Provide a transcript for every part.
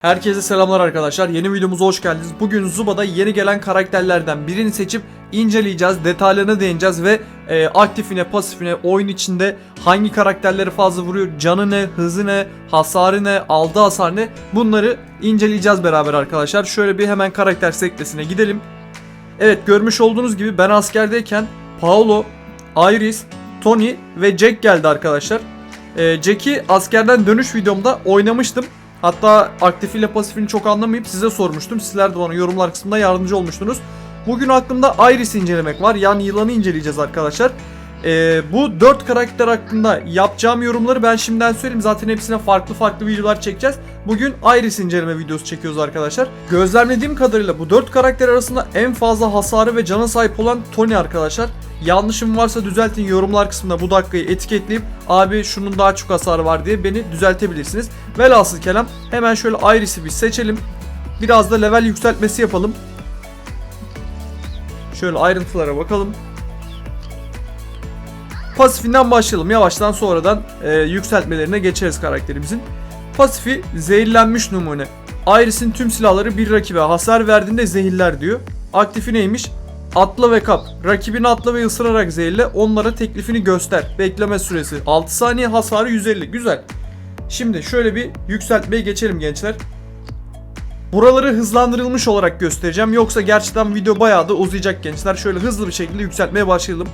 Herkese selamlar arkadaşlar. Yeni videomuza hoş geldiniz. Bugün Zuba'da yeni gelen karakterlerden birini seçip inceleyeceğiz, detaylarına değineceğiz ve e, aktifine, pasifine, oyun içinde hangi karakterleri fazla vuruyor, canı ne, hızı ne, hasarı ne, aldığı hasar ne bunları inceleyeceğiz beraber arkadaşlar. Şöyle bir hemen karakter sekmesine gidelim. Evet görmüş olduğunuz gibi ben askerdeyken Paolo, Iris, Tony ve Jack geldi arkadaşlar. E, Jack'i askerden dönüş videomda oynamıştım. Hatta aktifiyle pasifini çok anlamayıp size sormuştum. Sizler de bana yorumlar kısmında yardımcı olmuştunuz. Bugün aklımda Iris incelemek var. Yani yılanı inceleyeceğiz arkadaşlar. Ee, bu 4 karakter hakkında yapacağım yorumları ben şimdiden söyleyeyim. Zaten hepsine farklı farklı videolar çekeceğiz. Bugün Iris inceleme videosu çekiyoruz arkadaşlar. Gözlemlediğim kadarıyla bu 4 karakter arasında en fazla hasarı ve cana sahip olan Tony arkadaşlar. Yanlışım varsa düzeltin yorumlar kısmında bu dakikayı etiketleyip abi şunun daha çok hasarı var diye beni düzeltebilirsiniz. Velhasıl kelam hemen şöyle Iris'i bir seçelim. Biraz da level yükseltmesi yapalım. Şöyle ayrıntılara bakalım. Pasifinden başlayalım. Yavaştan sonradan e, yükseltmelerine geçeriz karakterimizin. Pasifi zehirlenmiş numune. Iris'in tüm silahları bir rakibe hasar verdiğinde zehirler diyor. Aktifi neymiş? Atla ve kap. Rakibini atla ve ısırarak zehirle. Onlara teklifini göster. Bekleme süresi 6 saniye hasarı 150. Güzel. Şimdi şöyle bir yükseltmeye geçelim gençler. Buraları hızlandırılmış olarak göstereceğim. Yoksa gerçekten video bayağı da uzayacak gençler. Şöyle hızlı bir şekilde yükseltmeye başlayalım.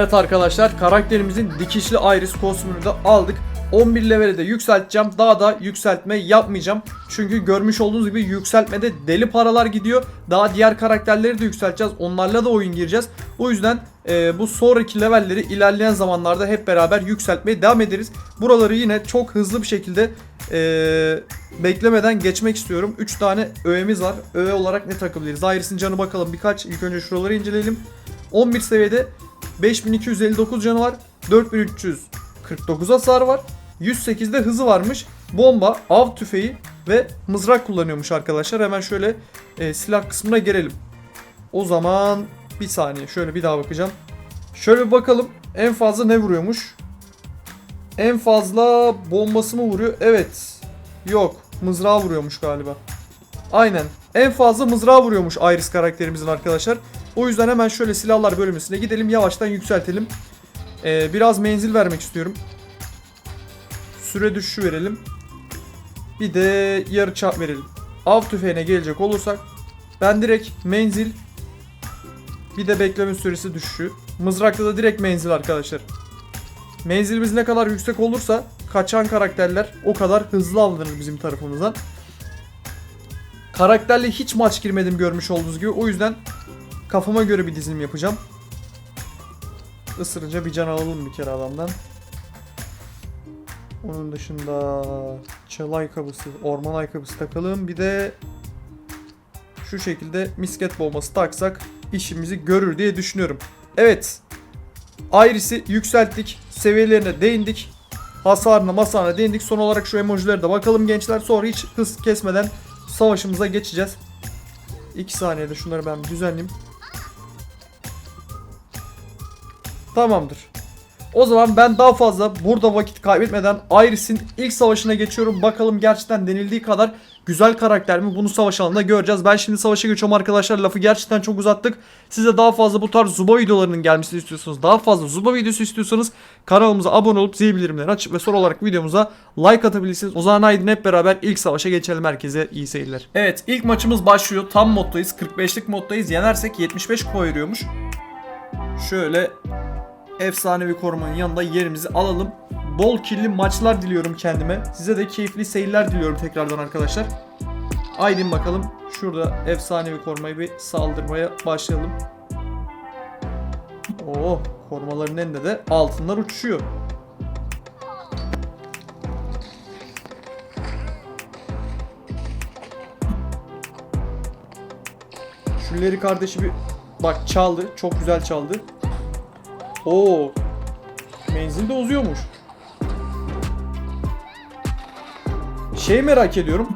Evet arkadaşlar karakterimizin dikişli iris kostümünü de aldık. 11 levele de yükselteceğim. Daha da yükseltme yapmayacağım. Çünkü görmüş olduğunuz gibi yükseltmede deli paralar gidiyor. Daha diğer karakterleri de yükselteceğiz. Onlarla da oyun gireceğiz. O yüzden e, bu sonraki levelleri ilerleyen zamanlarda hep beraber yükseltmeye devam ederiz. Buraları yine çok hızlı bir şekilde e, beklemeden geçmek istiyorum. 3 tane öğemiz var. Öğe olarak ne takabiliriz? Iris'in canı bakalım birkaç. İlk önce şuraları inceleyelim. 11 seviyede 5259 canı var. 4349 hasar var. 108'de hızı varmış. Bomba, av tüfeği ve mızrak kullanıyormuş arkadaşlar. Hemen şöyle e, silah kısmına gelelim. O zaman bir saniye şöyle bir daha bakacağım. Şöyle bir bakalım en fazla ne vuruyormuş? En fazla bombası mı vuruyor? Evet. Yok. Mızrağı vuruyormuş galiba. Aynen. En fazla mızrağı vuruyormuş Iris karakterimizin arkadaşlar. O yüzden hemen şöyle silahlar bölümüne gidelim. Yavaştan yükseltelim. Ee, biraz menzil vermek istiyorum. Süre düşüşü verelim. Bir de yarı çap verelim. Av tüfeğine gelecek olursak ben direkt menzil bir de bekleme süresi düşüşü. Mızrakta da direkt menzil arkadaşlar. Menzilimiz ne kadar yüksek olursa kaçan karakterler o kadar hızlı avlanır bizim tarafımızdan. Karakterle hiç maç girmedim görmüş olduğunuz gibi. O yüzden kafama göre bir dizilim yapacağım. Isırınca bir can alalım bir kere adamdan. Onun dışında çal ayakkabısı, orman ayakkabısı takalım. Bir de şu şekilde misket bombası taksak işimizi görür diye düşünüyorum. Evet. Iris'i yükselttik. Seviyelerine değindik. Hasarına masarına değindik. Son olarak şu emojilere de bakalım gençler. Sonra hiç hız kesmeden savaşımıza geçeceğiz. 2 saniyede şunları ben düzenleyeyim. Tamamdır. O zaman ben daha fazla burada vakit kaybetmeden Iris'in ilk savaşına geçiyorum. Bakalım gerçekten denildiği kadar güzel karakter mi? Bunu savaş alanında göreceğiz. Ben şimdi savaşa geçiyorum arkadaşlar. Lafı gerçekten çok uzattık. Size daha fazla bu tarz Zuba videolarının gelmesini istiyorsanız, daha fazla Zuba videosu istiyorsanız kanalımıza abone olup zil bildirimlerini açıp ve son olarak videomuza like atabilirsiniz. O zaman haydi hep beraber ilk savaşa geçelim. Herkese iyi seyirler. Evet ilk maçımız başlıyor. Tam moddayız. 45'lik moddayız. Yenersek 75 kupa veriyormuş. Şöyle efsanevi korumanın yanında yerimizi alalım. Bol kirli maçlar diliyorum kendime. Size de keyifli seyirler diliyorum tekrardan arkadaşlar. Aydın bakalım. Şurada efsanevi korumayı bir saldırmaya başlayalım. Oo, korumaların elinde de altınlar uçuşuyor. Şulleri kardeşi bir bak çaldı. Çok güzel çaldı. Oo. Menzil de uzuyormuş. Şey merak ediyorum.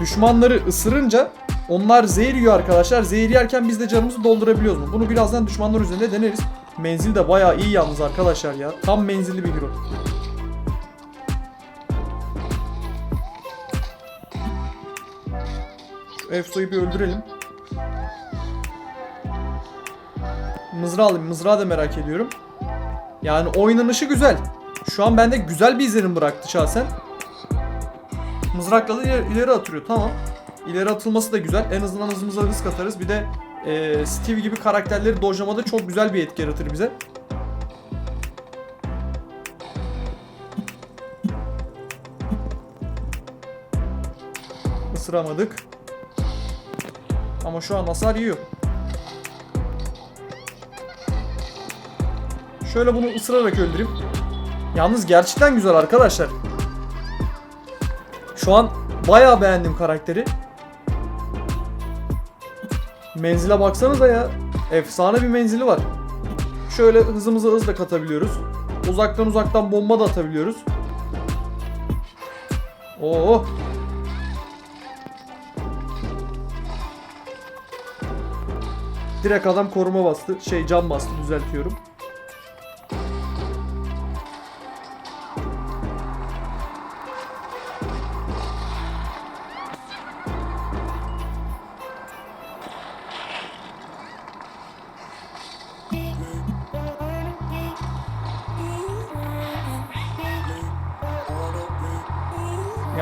Düşmanları ısırınca onlar zehir yiyor arkadaşlar. Zehir yerken biz de canımızı doldurabiliyoruz mu? Bunu birazdan düşmanlar üzerinde deneriz. Menzil de bayağı iyi yalnız arkadaşlar ya. Tam menzilli bir hero. Efso'yu bir öldürelim. Mızrağı alayım. Mızrağı da merak ediyorum. Yani oynanışı güzel. Şu an bende güzel bir izlenim bıraktı şahsen. Mızrakla da ileri, ileri atıyor. Tamam. İleri atılması da güzel. En azından hızımıza hız katarız. Bir de e, Steve gibi karakterleri dojlamada çok güzel bir etki yaratır bize. Isıramadık. Ama şu an hasar yiyor. Şöyle bunu ısırarak öldüreyim. Yalnız gerçekten güzel arkadaşlar. Şu an bayağı beğendim karakteri. Menzile baksanıza ya. Efsane bir menzili var. Şöyle hızımızı hızla katabiliyoruz. Uzaktan uzaktan bomba da atabiliyoruz. Oo. Direkt adam koruma bastı. Şey cam bastı düzeltiyorum.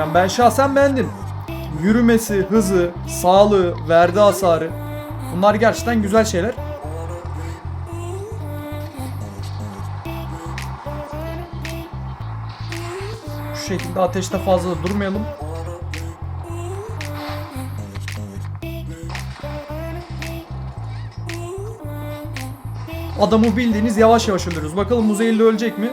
Yani ben şahsen beğendim. Yürümesi, hızı, sağlığı, verdi hasarı. Bunlar gerçekten güzel şeyler. Şu şekilde ateşte fazla durmayalım. Adamı bildiğiniz yavaş yavaş öldürürüz. Bakalım bu ölecek mi?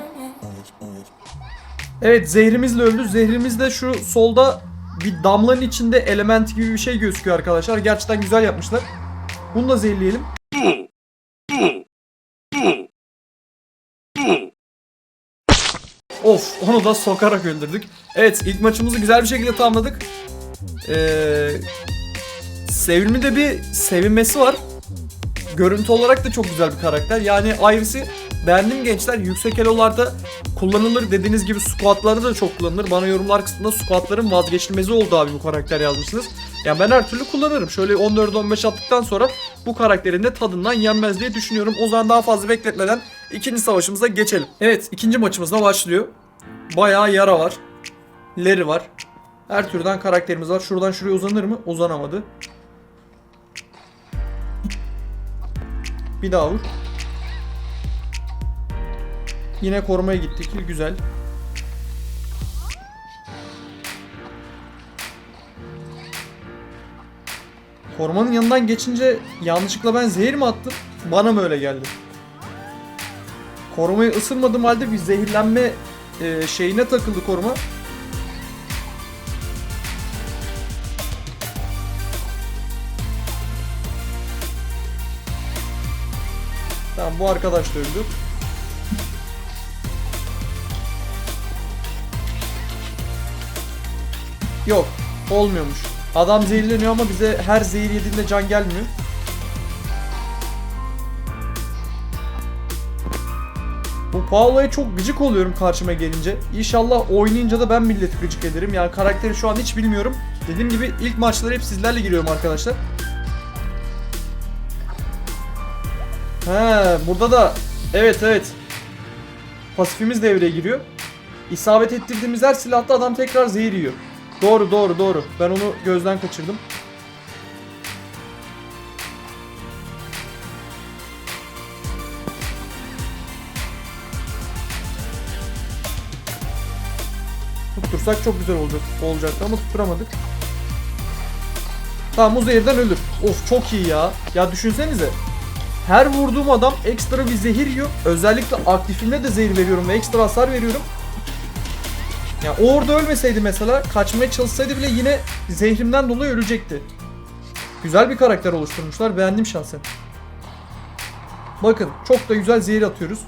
Evet zehrimizle öldü. Zehrimiz de şu solda bir damlanın içinde element gibi bir şey gözüküyor arkadaşlar. Gerçekten güzel yapmışlar. Bunu da zehirleyelim. Of onu da sokarak öldürdük. Evet ilk maçımızı güzel bir şekilde tamamladık. Ee, Sevimli de bir sevinmesi var. Görüntü olarak da çok güzel bir karakter. Yani Iris'i beğendim gençler. Yüksek elolarda kullanılır. Dediğiniz gibi squatlarda da çok kullanılır. Bana yorumlar kısmında squatların vazgeçilmezi oldu abi bu karakter yazmışsınız. Yani ben her türlü kullanırım. Şöyle 14-15 attıktan sonra bu karakterin de tadından yenmez diye düşünüyorum. O zaman daha fazla bekletmeden ikinci savaşımıza geçelim. Evet ikinci maçımız da başlıyor. Bayağı yara var. Leri var. Her türden karakterimiz var. Şuradan şuraya uzanır mı? Uzanamadı. Bir daha vur. Yine korumaya gittik. Güzel. Korumanın yanından geçince yanlışlıkla ben zehir mi attım? Bana mı öyle geldi? Korumayı ısırmadığım halde bir zehirlenme e, şeyine takıldı koruma. Tamam bu arkadaş da öldü. Yok. Olmuyormuş. Adam zehirleniyor ama bize her zehir yediğinde can gelmiyor. Bu Paolo'ya çok gıcık oluyorum karşıma gelince. İnşallah oynayınca da ben milleti gıcık ederim. Yani karakteri şu an hiç bilmiyorum. Dediğim gibi ilk maçlara hep sizlerle giriyorum arkadaşlar. He, burada da evet evet. Pasifimiz devreye giriyor. İsabet ettirdiğimiz her silahta adam tekrar zehir yiyor. Doğru doğru doğru. Ben onu gözden kaçırdım. Tuttursak çok güzel olacak, olacaktı ama tutturamadık. Tamam o zehirden ölür. Of çok iyi ya. Ya düşünsenize. Her vurduğum adam ekstra bir zehir yiyor. Özellikle aktifimde de zehir veriyorum ve ekstra hasar veriyorum. Ya o orada ölmeseydi mesela kaçmaya çalışsaydı bile yine zehrimden dolayı ölecekti. Güzel bir karakter oluşturmuşlar. Beğendim şahsen. Bakın çok da güzel zehir atıyoruz.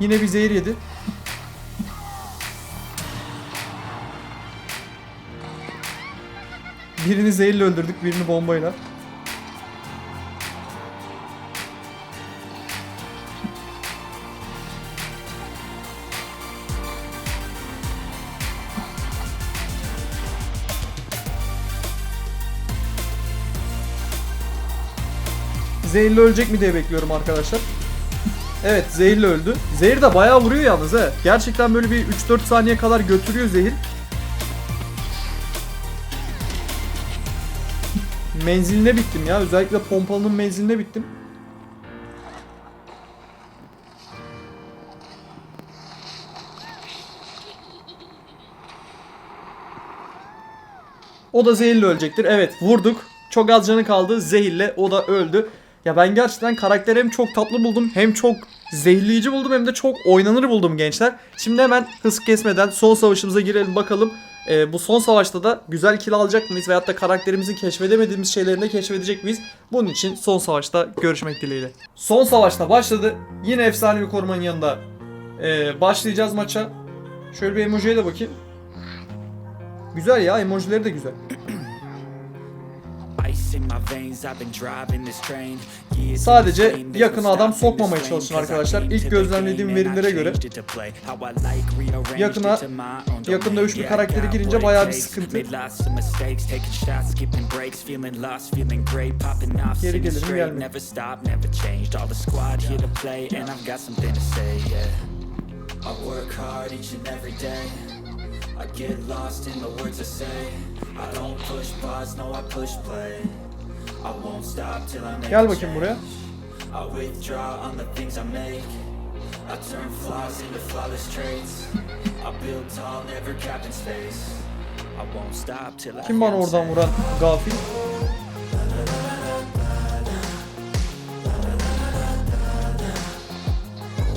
Yine bir zehir yedi. Birini zehirle öldürdük, birini bombayla. Zehirli ölecek mi diye bekliyorum arkadaşlar. Evet zehirle öldü. Zehir de bayağı vuruyor yalnız he. Gerçekten böyle bir 3-4 saniye kadar götürüyor zehir. Menziline bittim ya. Özellikle pompalının menziline bittim. O da zehirle ölecektir. Evet vurduk. Çok az canı kaldı. Zehirle o da öldü. Ya ben gerçekten karakteri hem çok tatlı buldum hem çok zehirleyici buldum hem de çok oynanır buldum gençler. Şimdi hemen hız kesmeden son savaşımıza girelim bakalım. Ee, bu son savaşta da güzel kill alacak mıyız veyahut da karakterimizin keşfedemediğimiz şeylerini de keşfedecek miyiz? Bunun için son savaşta görüşmek dileğiyle. Son savaşta başladı. Yine efsane bir korumanın yanında ee, başlayacağız maça. Şöyle bir emojiye de bakayım. Güzel ya emojileri de güzel. Sadece yakın adam sokmamaya çalışın arkadaşlar. İlk gözlemlediğim verilere göre Yakına- yakında üç bir karakteri girince bayağı bir sıkıntı. Geri gelirim gelmiyor. I work hard each and every day. I get lost in the words I say. I don't push pause, no, I push play. I won't stop till I make Gel bakayım buraya. I withdraw on the things I make. I turn flaws into flawless traits. I build tall, never capped in space. I won't stop till I Kim bana oradan vuran gafil?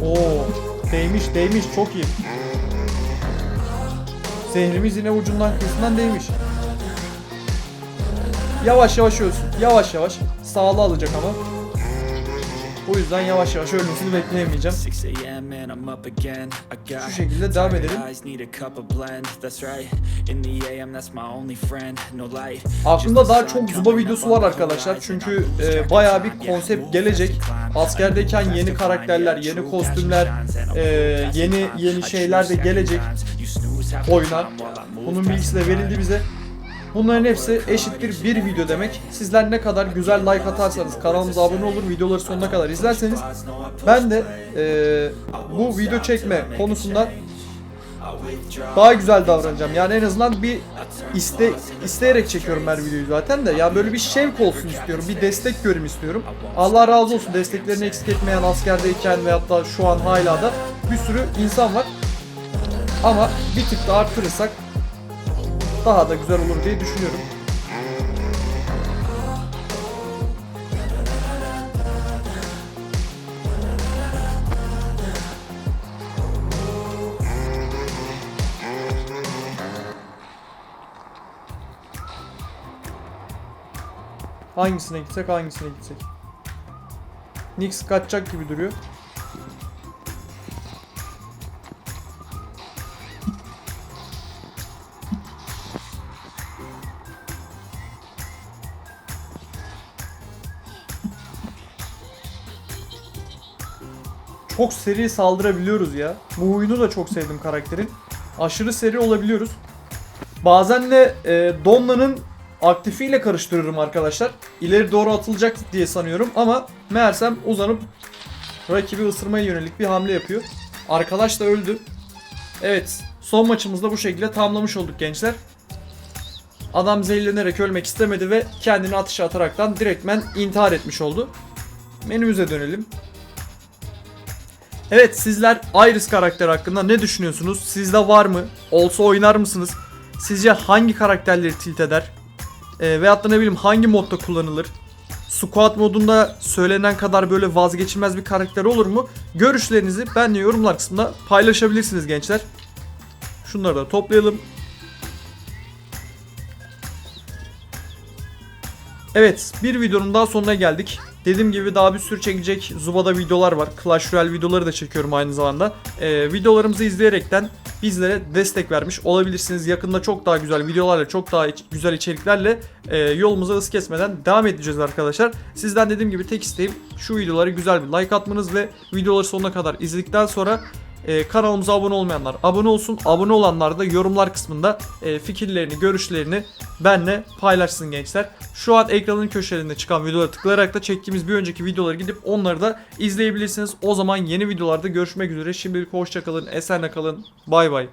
Oo, değmiş değmiş çok iyi. Zehrimiz yine ucundan kıyısından değmiş. Yavaş yavaş ölsün. Yavaş yavaş. Sağlı alacak ama. O yüzden yavaş yavaş ölmesini bekleyemeyeceğim. 6 a.m. and I'm up again. I got Şu şekilde devam edelim. Aklımda daha çok Zuba videosu var arkadaşlar. Çünkü e, bayağı bir konsept gelecek. Askerdeyken yeni karakterler, yeni kostümler, e, yeni yeni şeyler de gelecek oyuna. Bunun bilgisi de verildi bize. Bunların hepsi eşittir bir video demek. Sizler ne kadar güzel like atarsanız, kanalımıza abone olur, videoları sonuna kadar izlerseniz ben de e, bu video çekme konusunda daha güzel davranacağım. Yani en azından bir iste isteyerek çekiyorum ben videoyu zaten de. Ya böyle bir şevk olsun istiyorum. Bir destek görüm istiyorum. Allah razı olsun desteklerini eksik etmeyen askerdeyken veyahut da şu an hala da bir sürü insan var. Ama bir tık daha arttırırsak daha da güzel olur diye düşünüyorum. Hangisine gitsek hangisine gitsek. Nix kaçacak gibi duruyor. Çok seri saldırabiliyoruz ya. Bu oyunu da çok sevdim karakterin. Aşırı seri olabiliyoruz. Bazen de e, Donna'nın aktifiyle karıştırıyorum arkadaşlar. İleri doğru atılacak diye sanıyorum ama meğersem uzanıp rakibi ısırmaya yönelik bir hamle yapıyor. Arkadaş da öldü. Evet son maçımızda bu şekilde tamamlamış olduk gençler. Adam zehirlenerek ölmek istemedi ve kendini atışa ataraktan direktmen intihar etmiş oldu. Menümüze dönelim. Evet sizler Iris karakteri hakkında ne düşünüyorsunuz? Sizde var mı? Olsa oynar mısınız? Sizce hangi karakterleri tilt eder? Ee, veyahut da ne bileyim hangi modda kullanılır? Squad modunda söylenen kadar böyle vazgeçilmez bir karakter olur mu? Görüşlerinizi benimle yorumlar kısmında paylaşabilirsiniz gençler. Şunları da toplayalım. Evet bir videonun daha sonuna geldik. Dediğim gibi daha bir sürü çekecek Zuba'da videolar var. Clash Royale videoları da çekiyorum aynı zamanda. Ee, videolarımızı izleyerekten bizlere destek vermiş olabilirsiniz. Yakında çok daha güzel videolarla, çok daha iç- güzel içeriklerle e, yolumuza hız kesmeden devam edeceğiz arkadaşlar. Sizden dediğim gibi tek isteğim şu videoları güzel bir like atmanız ve videoları sonuna kadar izledikten sonra e, kanalımıza abone olmayanlar abone olsun. Abone olanlar da yorumlar kısmında e, fikirlerini, görüşlerini benle paylaşsın gençler. Şu an ekranın köşelerinde çıkan videolara tıklayarak da çektiğimiz bir önceki videolara gidip onları da izleyebilirsiniz. O zaman yeni videolarda görüşmek üzere. Şimdilik hoşçakalın, esenle kalın. Bay bay.